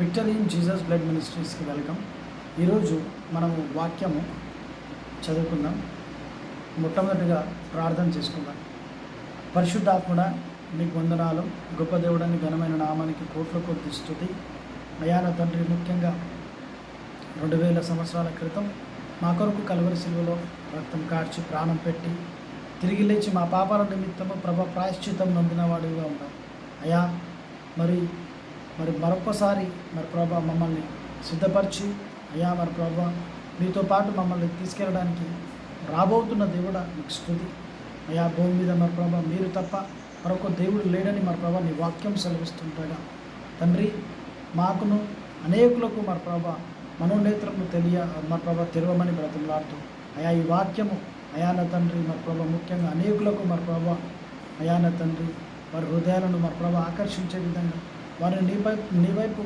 Victory in Jesus blood మినిస్ట్రీస్కి welcome. ఈరోజు మనము వాక్యము చదువుకుందాం. మొట్టమొదటిగా ప్రార్థన చేసుకుందాం. పరిశుద్ధాత్ముడ నీకు వందనాలు. గొప్ప దేవుడని ఘనమైన నామానికి కోట్ల కొద్ది స్థుతి. అయాన తండ్రి ముఖ్యంగా రెండు వేల సంవత్సరాల క్రితం మా కొరకు కలవరి శిలువలో రక్తం కార్చి ప్రాణం పెట్టి తిరిగి లేచి మా పాపాల నిమిత్తము ప్రభ ప్రాయశ్చితం నొందిన వాడిగా ఉన్నాం అయా మరి మరి మరొకసారి మరి ప్రభా మమ్మల్ని సిద్ధపరిచి అయ్యా మరి ప్రభా మీతో పాటు మమ్మల్ని తీసుకెళ్ళడానికి రాబోతున్న దేవుడా మీకు స్థుతి. అయ్యా భూమి మీద మరి ప్రభా మీరు తప్ప మరొక దేవుడు లేడని మరి ప్రభా నీ వాక్యం సెలవిస్తుంటాగా తండ్రి మాకును అనేకులకు మరి ప్రభా మనోనేత్రము తెలియ మరి ప్రభా తెరవమని బ్రతిమలాడుతూ అయా ఈ వాక్యము అయాన తండ్రి మరి ప్రభా ముఖ్యంగా అనేకులకు మరి ప్రభా అయాన తండ్రి వారి హృదయాలను మరి ప్రభా ఆకర్షించే విధంగా వారిని నీ వైపు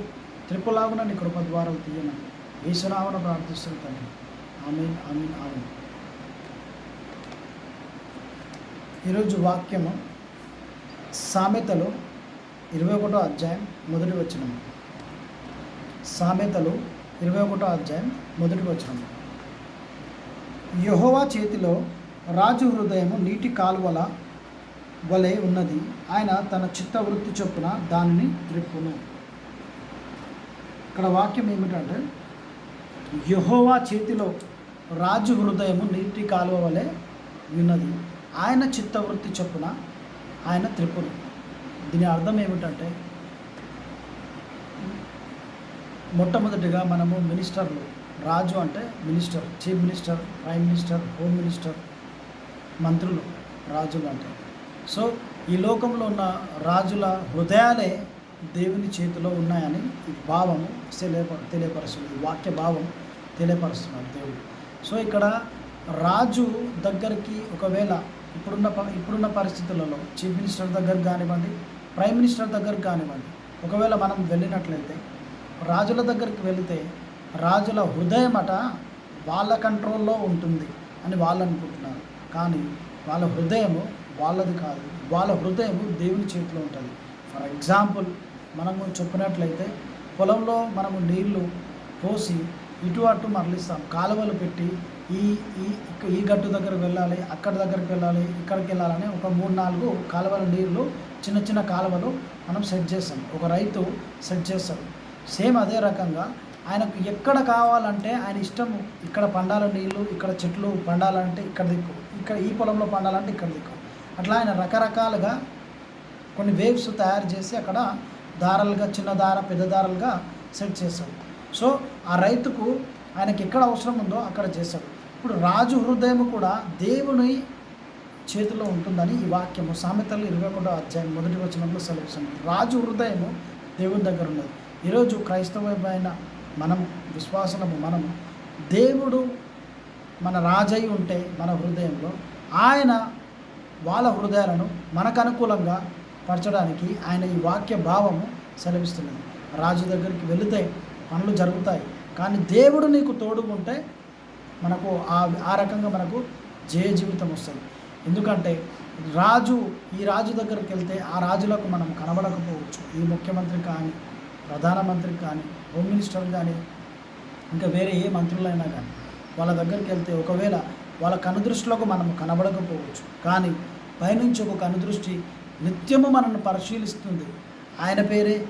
త్రిపులాగున నీ కృప ద్వారా తీయమని ఈశ్వరావన ప్రార్థిస్తున్న తండ్రి. Amen amen amen. ఈరోజు వాక్యము సామెతలు ఇరవై ఒకటో అధ్యాయం మొదటి వచనం. సామెతలు ఇరవై ఒకటో అధ్యాయం మొదటి వచనం. యహోవా చేతిలో రాజు హృదయము నీటి కాలువల వలె ఉన్నది. ఆయన తన చిత్త వృత్తి చొప్పున దానిని త్రిప్పును. ఇక్కడ వాక్యం ఏమిటంటే యహోవా చేతిలో రాజు హృదయము నీటి కాలువ వలె ఉన్నది. ఆయన చిత్తవృత్తి చొప్పున ఆయన త్రిప్పును. దీని అర్థం ఏమిటంటే మొట్టమొదటిగా మనము మినిస్టర్లు. రాజు అంటే minister chief minister prime minister home minister మంత్రులు రాజులు అంటే. సో ఈ లోకంలో ఉన్న రాజుల హృదయాలే దేవుని చేతిలో ఉన్నాయని ఈ భావము తెలియప తెలియపరుస్తుంది. వాక్య భావం తెలియపరుస్తున్నాడు దేవుడు. సో ఇక్కడ రాజు దగ్గరికి ఒకవేళ ఇప్పుడున్న ప- ఇప్పుడున్న పరిస్థితులలో చీఫ్ మినిస్టర్ దగ్గర కానివ్వండి ప్రైమ్ మినిస్టర్ దగ్గర కానివ్వండి ఒకవేళ మనం వెళ్ళినట్లయితే రాజుల దగ్గరికి వెళితే రాజుల హృదయం అట వాళ్ళ కంట్రోల్లో ఉంటుంది అని వాళ్ళు అనుకుంటున్నారు. కానీ వాళ్ళ హృదయము వాళ్ళది కాదు. వాళ్ళ హృదయం దేవుని చేతిలో ఉంటుంది. ఫర్ ఎగ్జాంపుల్ మనము చెప్పినట్లయితే పొలంలో మనము నీళ్ళు పోసి ఇటు అటు మరలిస్తాం. కాలువలు పెట్టి ఈ ఈ ఈ గట్టు దగ్గరకు వెళ్ళాలి అక్కడ దగ్గరికి వెళ్ళాలి ఇక్కడికి వెళ్ళాలని ఒక మూడు నాలుగు కాలువల నీళ్ళు చిన్న చిన్న కాలువలు మనం సెట్ చేస్తాం. ఒక రైతు సెట్ చేస్తాడు. సేమ్ అదే రకంగా ఆయనకు ఎక్కడ కావాలంటే ఆయన ఇష్టము ఇక్కడ పండాల నీళ్ళు ఇక్కడ చెట్లు పండాలంటే ఇక్కడ దిక్కు. ఇక్కడ ఈ పొలంలో పండాలంటే ఇక్కడ దిక్కు. అట్లా ఆయన రకరకాలుగా కొన్ని వేవ్స్ తయారు చేసి అక్కడ దారాలుగా చిన్న దార పెద్ద దారాలుగా సెట్ చేశాడు. సో ఆ రైతుకు ఆయనకి ఎక్కడ అవసరం ఉందో అక్కడ చేశాడు. ఇప్పుడు రాజు హృదయం కూడా దేవుని చేతిలో ఉంటుందని ఈ వాక్యము సామెతలు ఇరవై ఒకటో అధ్యాయం మొదటి వచనంలో సెలవుస్తుంది రాజు హృదయము దేవుని దగ్గర ఉన్నది. ఈరోజు క్రైస్తవమైన మనం విశ్వాసము మనము దేవుడు మన రాజై ఉంటే మన హృదయంలో ఆయన వాళ్ళ హృదయాలను మనకు అనుకూలంగా పరచడానికి ఆయన ఈ వాక్య భావము సెలవిస్తున్నది. రాజు దగ్గరికి వెళితే పనులు జరుగుతాయి. కానీ దేవుడు నీకు తోడుకుంటే మనకు ఆ ఆ రకంగా మనకు జయ జీవితం వస్తుంది. ఎందుకంటే రాజు ఈ రాజు దగ్గరికి వెళ్తే ఆ రాజులకు మనం కనబడకపోవచ్చు. ఈ ముఖ్యమంత్రి కానీ ప్రధానమంత్రి కానీ హోమ్ మినిస్టర్ కానీ ఇంకా వేరే ఏ మంత్రులైనా కానీ వాళ్ళ దగ్గరికి వెళ్తే ఒకవేళ వాళ్ళ కనుదృష్టిలోకి మనం కనబడకపోవచ్చు. కానీ పైనుంచి ఒక కనుదృష్టి నిత్యము మనల్ని పరిశీలిస్తుంది. ఆయన పేరే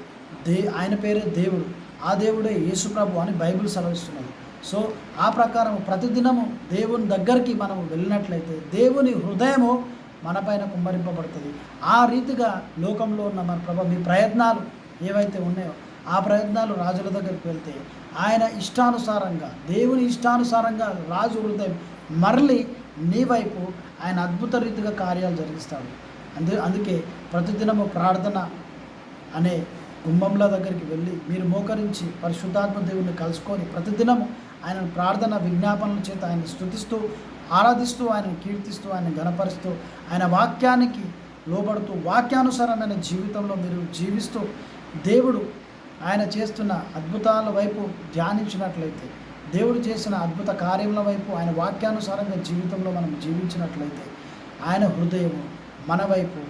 దే ఆయన పేరే దేవుడు. ఆ దేవుడే యేసుప్రభు అని బైబిల్ సెలవిస్తున్నది. సో ఆ ప్రకారం ప్రతిదినము దేవుని దగ్గరికి మనం వెళ్ళినట్లయితే దేవుని హృదయము మనపైన కుమ్మరింపబడుతుంది. ఆ రీతిగా లోకంలో ఉన్న మన ప్రభ మీ ప్రయత్నాలు ఏవైతే ఉన్నాయో ఆ ప్రయత్నాలు రాజుల దగ్గరికి వెళ్తే ఆయన ఇష్టానుసారంగా దేవుని ఇష్టానుసారంగా రాజు హృదయం మరలి నీ వైపు ఆయన అద్భుత రీతిగా కార్యాలు జరిగిస్తాడు. అందు అందుకే ప్రతిదినము ప్రార్థన అనే గుమ్మంల దగ్గరికి వెళ్ళి మీరు మోకరించి పరిశుద్ధాత్మ దేవుణ్ణి కలుసుకొని ప్రతిదినము ఆయన ప్రార్థన విజ్ఞాపనల చేత ఆయన స్థుతిస్తూ ఆరాధిస్తూ ఆయన కీర్తిస్తూ ఆయన గణపరుస్తూ ఆయన వాక్యానికి లోబడుతూ వాక్యానుసారమైన జీవితంలో మీరు జీవిస్తూ దేవుడు ఆయన చేస్తున్న అద్భుతాల వైపు ధ్యానించినట్లయితే దేవుడు చేసిన అద్భుత కార్యముల వైపు ఆయన వాక్యానుసారంగా జీవితంలో మనం జీవించినట్లయితే ఆయన హృదయము మన వైపు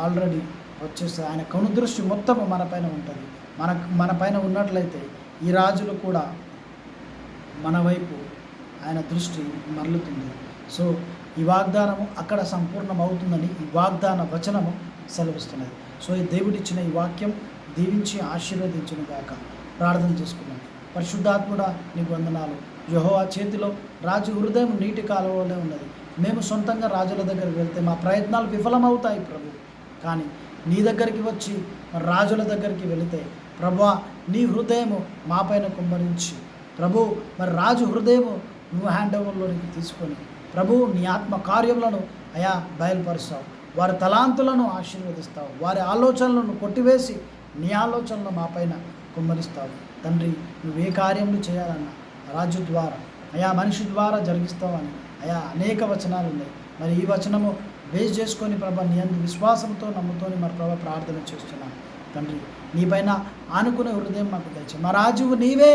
ఆల్రెడీ వచ్చేస్తే ఆయన కనుదృష్టి మొత్తము మన పైన ఉంటుంది. మన మన పైన ఉన్నట్లయితే ఈ రాజులు కూడా మన వైపు ఆయన దృష్టి మరలుతుంది. సో ఈ వాగ్దానము అక్కడ సంపూర్ణమవుతుందని ఈ వాగ్దాన వచనము సెలవిస్తున్నది. సో ఈ దేవుడిచ్చిన ఈ వాక్యం దీవించి ఆశీర్వదించిన గాక. ప్రార్థన చేసుకున్నాం పరిశుద్ధాత్ముడా నీకు వందనాలు. యెహోవా చేతిలో రాజు హృదయం నీటి కాలువలే ఉన్నది. మేము సొంతంగా రాజుల దగ్గరికి వెళ్తే మా ప్రయత్నాలు విఫలమవుతాయి ప్రభు. కానీ నీ దగ్గరికి వచ్చి రాజుల దగ్గరికి వెళితే ప్రభా నీ హృదయము మా పైన కుమ్మరించి ప్రభు మరి రాజు హృదయము నువ్వు హ్యాండ్ ఓవర్లోనికి తీసుకొని ప్రభు నీ ఆత్మ కార్యములను అయా బయలుపరుస్తావు. వారి తలాంతులను ఆశీర్వదిస్తావు. వారి ఆలోచనలను కొట్టివేసి నీ ఆలోచనలు మా పైన కుమ్మరిస్తావు. తండ్రి నువ్వే కార్యములు చేయాలన్నా రాజు ద్వారా అయా మనిషి ద్వారా జరిగిస్తావని అయా అనేక వచనాలు ఉన్నాయి. మరి ఈ వచనము బేస్ చేసుకొని ప్రభ నీ అందు విశ్వాసంతో నమ్ముతోని మరి ప్రభ ప్రార్థన చేస్తున్నాను తండ్రి నీపైన ఆనుకునే హృదయం మాకు తెచ్చి మా రాజువు నీవే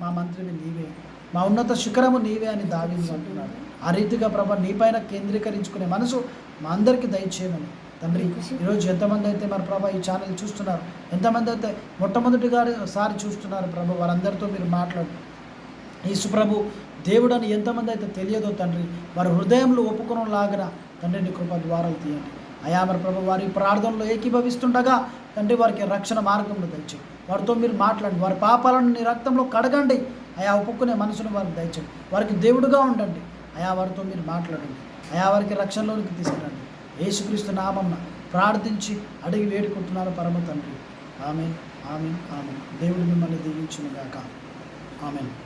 మా మంత్రివి నీవే మా ఉన్నత శిఖరము నీవే అని దావించుకుంటున్నాడు ఆ రీతిగా ప్రభ నీపైన కేంద్రీకరించుకునే మనసు మా అందరికీ దయచేయమని తండ్రి ఈరోజు ఎంతమంది అయితే మరి ప్రభా ఈ ఛానల్ చూస్తున్నారు? ఎంతమంది అయితే మొట్టమొదటిగా సారి చూస్తున్నారు ప్రభు? వారందరితో మీరు మాట్లాడు. యేసు ప్రభు దేవుడని ఎంతమంది అయితే తెలియదో తండ్రి వారి హృదయంలో ఒప్పుకునేలాగిన తండ్రి నీ కృప ద్వారాలు తీయండి. అయా మరి ప్రభు వారి ప్రార్థనలో ఏకీభవిస్తుండగా తండ్రి వారికి రక్షణ మార్గంలో దయచేయి వారితో మీరు మాట్లాడండి. వారి పాపాలను నీ రక్తంలో కడగండి. అయా ఒప్పుకునే మనసును వారికి దయచేయండి. వారికి దేవుడుగా ఉండండి. అయా వారితో మీరు మాట్లాడండి. అయా వారికి రక్షణలోనికి తీసుకురండి. యేసుక్రీస్తు నామం ప్రార్థించి అడిగి వేడుకుంటున్నారు పరమ తండ్రి. ఆమె ఆమె ఆమె దేవుడు మిమ్మల్ని దీవించును ఆమెను.